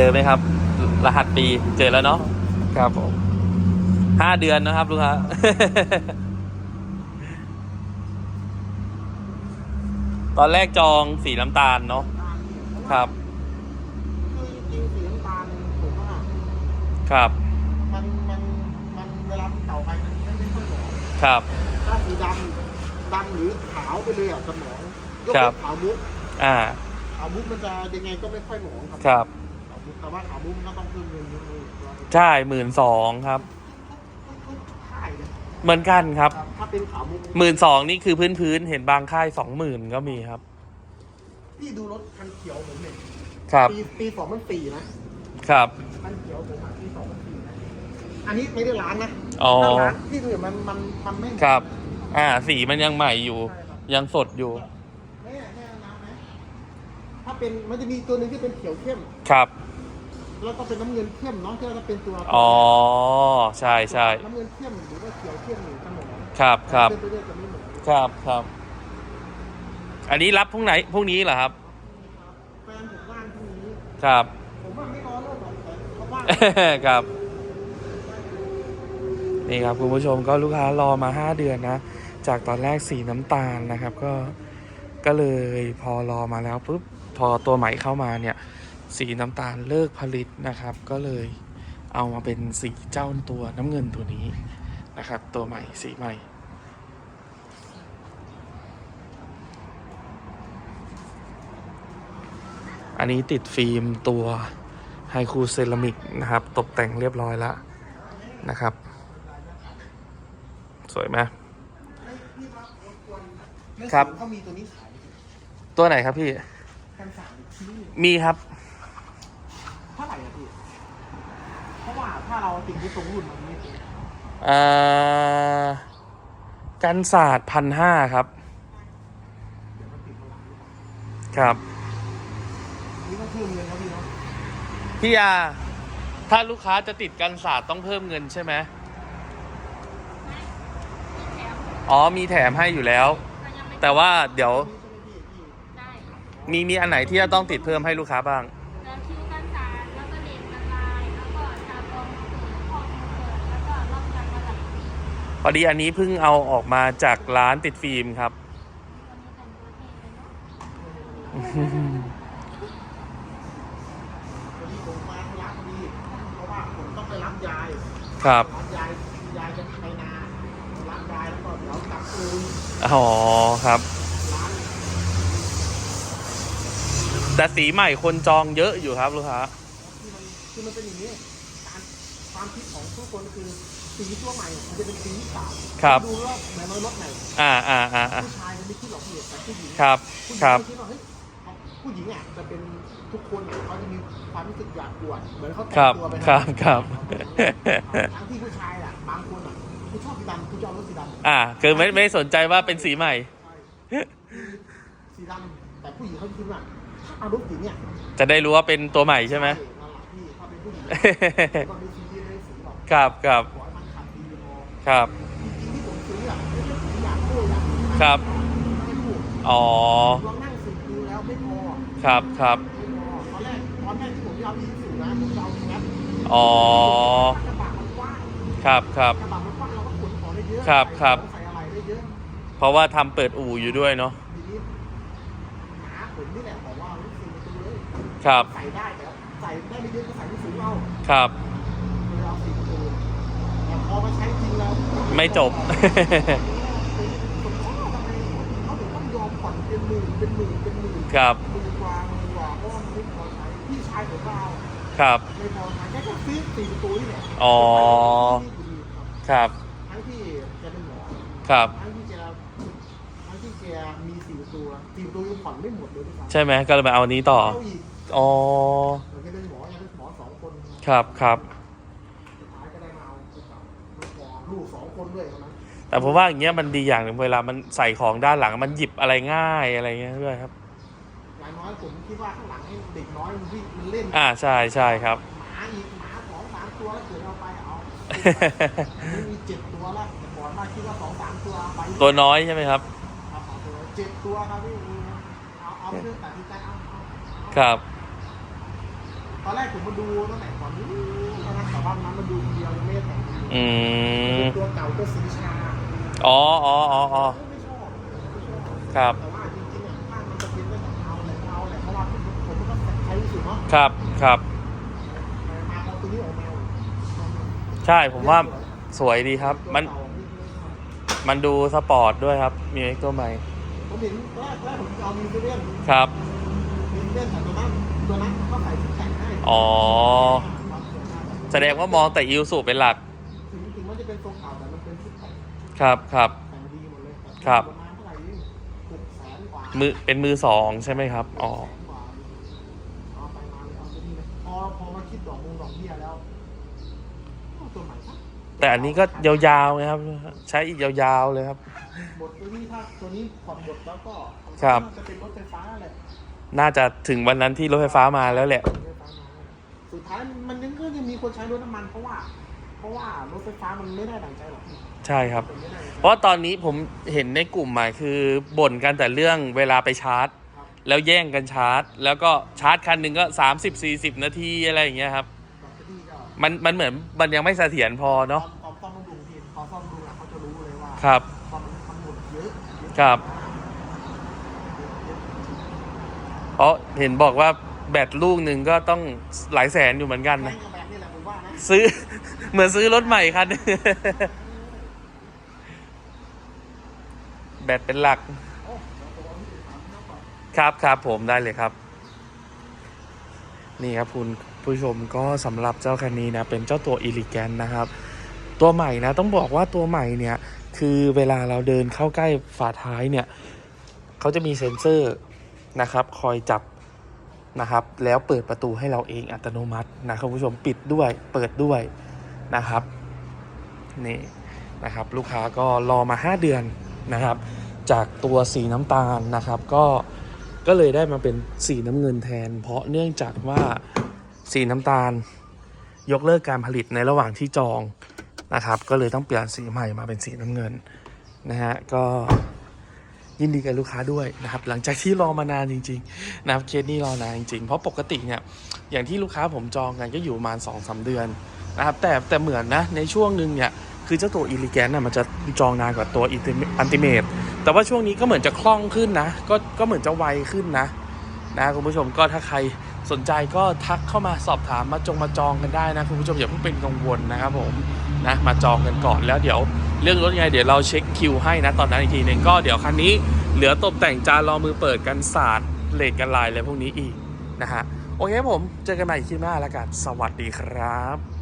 จอไหมครับ รหัสปีเจอแล้วเนาะครับผมห้าเดือนนะครับลูกค้าตอนแรกจองสีน้ำตาลเนาะครับคือจริงๆสีน้ำตาลผมว่าครับมันมันมันเวลามันเก่าไปมันไม่ค่อยหมองครับถ้าสีดำดำหรือขาวไปเลยอะจะหมองยกครัเว้บนขาวมุกอ่าขาวมุกมันจะยังไงก็ไม่ค่อยหมองครับครับขาวมุก แต่ว่าขาวมุกมันก็ต้องเพิ่มเงินเยอะเลยใช่หมื่นสองครับทุกค่ายเลยเหมือนกันครับครับถ้าเป็นขาวมุกหมื่นสองนี่คือพื้นพื้นๆเห็นบางค่ายสองหมื่นก็มีครับ พี่ดูรถคันเขียวผมเนี่ยครับปีปีสองพันสี่นะครับ คันเขียวผมอะปีสองพันสี่นะอันนี้ไม่ได้ล้างนะอ๋อ ถ้าล้างพี่ดูเนี่ยมันมันมันไม่ครับ อ่า สีมันยังใหม่อยู่ ใช่ครับ ยังสดอยู่ แม่แม่เอาน้ำไหมถ้าเป็นมันจะมีตัวหนึ่งที่เป็นเขียวเข้ม ครับ แล้วก็เป็นน้ำเงินเข้มเนาะที่เราเป็นตัวอ๋อใช่ใช่น้ำเงินเข้มหรือว่าเขียวเข้มหรือขนมครับครับเป็นตัวเดียวจะไม่เหมือนกันครับครับ อันนี้รับพรุ่งไหนพรุ่งนี้เหรอครับแฟนผมว่างพรุ่งนี้ครับผมว่าไม่รอเลิกหรอกแต่เขาว่างครับนี่ครับคุณผู้ชมก็ลูกค้ารอมาห้าเดือนนะ จากตอนแรกสีน้ำตาลนะครับ ก็ก็เลยพอรอมาแล้วปุ๊บพอตัวใหม่เข้ามาเนี่ย สีน้ำตาลเลิกผลิตนะครับ ก็เลยเอามาเป็นสีเจ้าตัวน้ำเงินตัวนี้นะครับ ตัวใหม่สีใหม่ อันนี้ติดฟิล์มตัวไฮคูเซรามิกนะครับ ตกแต่งเรียบร้อยแล้วนะครับ สวยไหมครับเขามีตัวนี้ขายตัวไหนครับพี่กันสามชิ้นมีครับ เท่าไหร่อะพี่ เพราะว่า ถ้าเราติดที่ตรงรุ่นมันไม่ติดอ่ากันศาสตร์พันห้าครับเดี๋ยวมันติดมาหลังครับ นี่ต้องเพิ่มเงินครับพี่เนาะพี่ยา ถ้าลูกค้าจะติดกันศาสตร์ต้องเพิ่มเงินใช่ไหมอ๋อมีแถมให้อยู่แล้ว แต่ว่าเดี๋ยวนี่ใช่ไหมพี่พี่ได้ค่ะมีมีอันไหนที่จะต้องติดเพิ่มให้ลูกค้าบ้าง พอดีอันนี้เพิ่งเอาออกมาจากร้านติดฟิล์มครับ ครับอ๋อครับ แต่สีใหม่คนจองเยอะอยู่ครับลูกค้าที่มันคือมันเป็นอย่างนี้การความคิดของทุกคนคือ สีตัวใหม่มันจะเป็นสีที่สามครับ ดูรอบเหมือนรถไหนอ่าอ่าอ่าอ่าผู้ชายมันไม่คิดหรอกพี่แต่ผู้หญิงครับผู้หญิงครับไม่คิดว่าเฮ้ยผู้หญิงอะจะเป็นทุกคนอะเขาจะมีความรู้สึกอยากอวดเหมือนเขาแต่ครังบตัวไปครับครับทั้งที่ผู้ชายอะบางคนอะผู้ชอบสีดำผู้ชอบรถสีดำอ่าคือไม่ไม่สนใจว่าเป็นสีใหม่ใช่สีดำแต่ผู้หญิงเขาคิดว่าถ้าเอารถสีเนี่ยจะได้รู้ว่าเป็นตัวใหม่ใช่ไหมนั่นแหละพี่ถ้าเป็นผู้หญิงก็ไม่ซีเรียสเรื่องสีหรอกครับครับขอให้มันขับดีพอ ครับ จริงๆที่ผมซื้ออะไม่ใช่ผมอยากพูดอะครับ ไม่พูดอ๋อ ลองนั่งสิบดูแล้วไม่พอครับครับ ไม่พอตอนแรกตอนแรกที่ผมจะเอาอีสูนะผมจะเอาแคปอ๋อ กระบะมันกว้างครับครับ กระบะมันกว้างเราก็ขนของได้เยอะครับครับ ใส่อะไรได้เยอะเพราะว่าทำเปิดอู่อยู่ด้วยเนาะ ทีนี้หาผมนี่แหละบอกว่าลูกศิษย์มาดูเลยครับ ใส่ได้แต่ใส่ได้ไม่เยอะก็ใส่ไม่สูงเอา ครับเลยเอาสี่ประตูแต่ พอมาใช้จริงแล้วไม่จบผมก็ทำไมเขาถึงต้องยอมผ่อนเป็นหมื่นเป็นหมื่นเป็นหมื่นครับ หมื่นกว่าหมื่นกว่าเพราะว่ามันไม่พอใช้พี่ชายผมก็เอาครับ ไม่พอใช้แค่ก็ซื้อสี่ประตูนี่แหละอ๋อ ครับ ทั้งที่แกเป็นหมอครับ ทั้งที่แกทั้งที่แกมีสี่ประตูอะสี่ประตูยังผ่อนไม่หมดเลยด้วยซ้ำใช่ไหมก็เลยมาเอาอันนี้ต่อ เอาอีกอ๋อเหมือนแกเป็นหมอยังเป็นหมอสองคน ครับครับ ด้วยนะ แต่ผมว่าอย่างเงี้ยมันดีอย่างหนึ่งเวลามันใส่ของด้านหลังมันหยิบอะไรง่ายอะไรเงี้ยด้วยครับอย่างน้อยผมคิดว่าข้างหลังให้เด็กน้อยมันวิ่งมันเล่นอ่าใช่ใช่ครับหมาอีกหมาสองสามตัวแล้วเกิดเอาไปเอามันมีเจ็ดตัวแล้วแต่ก่อนมาคิดว่าสองสามตัวเอาไปตัวน้อยใช่ไหมครับเอาสองตัวเจ็ดตัวครับพี่เอาเอาเพื่อตัดสินใจเอาเอาเอาครับตอนแรกผมมาดูตั้งแต่ก่อนนู้นแล้วนะแต่ว่านั้นมาดูคนเดียวยังไม่ได้แต่งดู อืมตัวเก่าตัวสีชาอ๋ออ๋ออ๋ออ๋อไม่ชอบไม่ชอบครับแต่ว่าจริงๆอะถ้ามันจะเป็นเรื่องของเอาแหละเอาแหละเพราะว่าผมผมก็ใช้อยู่เนาะครับครับ มาเอาตัวนี้ออกมาใช่ผมว่าสวยดีครับ มันตัวเก่ามันดูสปอร์ตด้วยครับ มีเอ็กตัวใหม่ผมเห็นแรกแรกผมจะเอามีเซเว่นครับมีเซเว่นแต่ตัวนั้นตัวนั้นเขาใส่ชุดแต่งให้อ๋อแสดงว่ามองแต่อิวสุเป็นหลัก ครับครับ แต่งดีหมดเลยครับ ประมาณเท่าไหร่นี่หกแสนกว่ามือเป็นมือสองใช่ไหมครับอ๋อเอาไปมาเลยเอาไปนี่เลยพอพอมาคิดดอกมงดอกเบี้ยแล้วเอาตัวใหม่ซะแต่อันนี้ก็ยาวๆนะครับ ใช้อีกยาวๆเลยครับบทตัวนี้ถ้าตัวนี้ผ่อนบทแล้วก็ครับ จะเป็นรถไฟฟ้าแหละ น่าจะถึงวันนั้นที่รถไฟฟ้ามาแล้วแหละ สุดท้ายมันยังก็ยังมีคนใช้รถน้ำมันเพราะว่า เพราะว่ารถไฟฟ้ามันไม่ได้ดังใจหรอกใช่ครับมันไม่ได้ดั่งใจ เพราะตอนนี้ผมเห็นในกลุ่มหมายคือบ่นกันแต่เรื่องเวลาไปชาร์จ ครับ แล้วแย่งกันชาร์จ แล้วก็ชาร์จคันหนึ่งก็ 30-40 นาทีอะไรอย่างเงี้ยครับ แบตเตอรี่ก็มันมันเหมือนมันยังไม่เสถียรพอเนาะตอนตอนซ่อมบำรุงทีพอซ่อมบำรุงอะเขาจะรู้เลยว่าครับ ตอนมันทำหมดเยอะเยอะครับมากเพราะเห็นบอกว่าแบตลูกหนึ่งก็ต้องหลายแสนอยู่เหมือนกันแม่นะงกับแบบนี่แหละผมว่านะซื้อ เหมือนซื้อรถใหม่คันหนึ่งแบตเป็นหลัก ครับครับผมได้เลยครับ นี่ครับคุณผู้ชมก็สำหรับเจ้าคันนี้นะ เป็นเจ้าตัว e l e g a n t นะครับ ตัวใหม่นะ ต้องบอกว่าตัวใหม่เนี่ย คือเวลาเราเดินเข้าใกล้ฝาท้ายเนี่ยเขาจะมีเซ็นเซอร์นะครับ คอยจับนะครับ แล้วเปิดประตูให้เราเองอัตโนมัตินะครับคุณผู้ชมปิดด้วยเปิดด้วย นะครับนี่นะครับลูกค้าก็รอมา 5 เดือนนะครับ จากตัวสีน้ำตาลนะครับก็ก็เลยได้มาเป็นสีน้ำเงินแทน เพราะเนื่องจากว่าสีน้ำตาลยกเลิกการผลิตในระหว่างที่จองนะครับ ก็เลยต้องเปลี่ยนสีใหม่มาเป็นสีน้ำเงินนะฮะก็ยินดีกับลูกค้าด้วยนะครับ หลังจากที่รอมานานจริงๆนะครับเคสนี้รอนานจริงๆ เพราะปกติเนี่ยอย่างที่ลูกค้าผมจองกันก็อยู่ประมาณ2อสเดือน นะครับแต่แต่เหมือนนะในช่วงหนึ่งเนี่ยคือเจ้าตัวอีลิแกนน่ะมันจะจองนานกว่าตัวอันติเมตแต่ว่าช่วงนี้ก็เหมือนจะคล่องขึ้นนะ ก็ก็เหมือนจะไวขึ้นนะนะคุณผู้ชมก็ถ้าใครสนใจก็ทักเข้ามาสอบถามมาจงมาจองกันได้นะคุณผู้ชมอย่าเพิ่งเป็นกังวลนะครับผมนะมาจองกันก่อนแล้วเดี๋ยวเรื่องรถยังไงเดี๋ยวเราเช็คคิวให้นะตอนนั้นอีกทีหนึ่งก็เดี๋ยวคันนี้เหลือตกแต่งจานรอมือเปิดกันศาสตร์เลดกันลายอะไรพวกนี้อีกนะฮะโอเคครับผมเจอกันใหม่คลิปหน้าแล้วกันสวัสดีครับ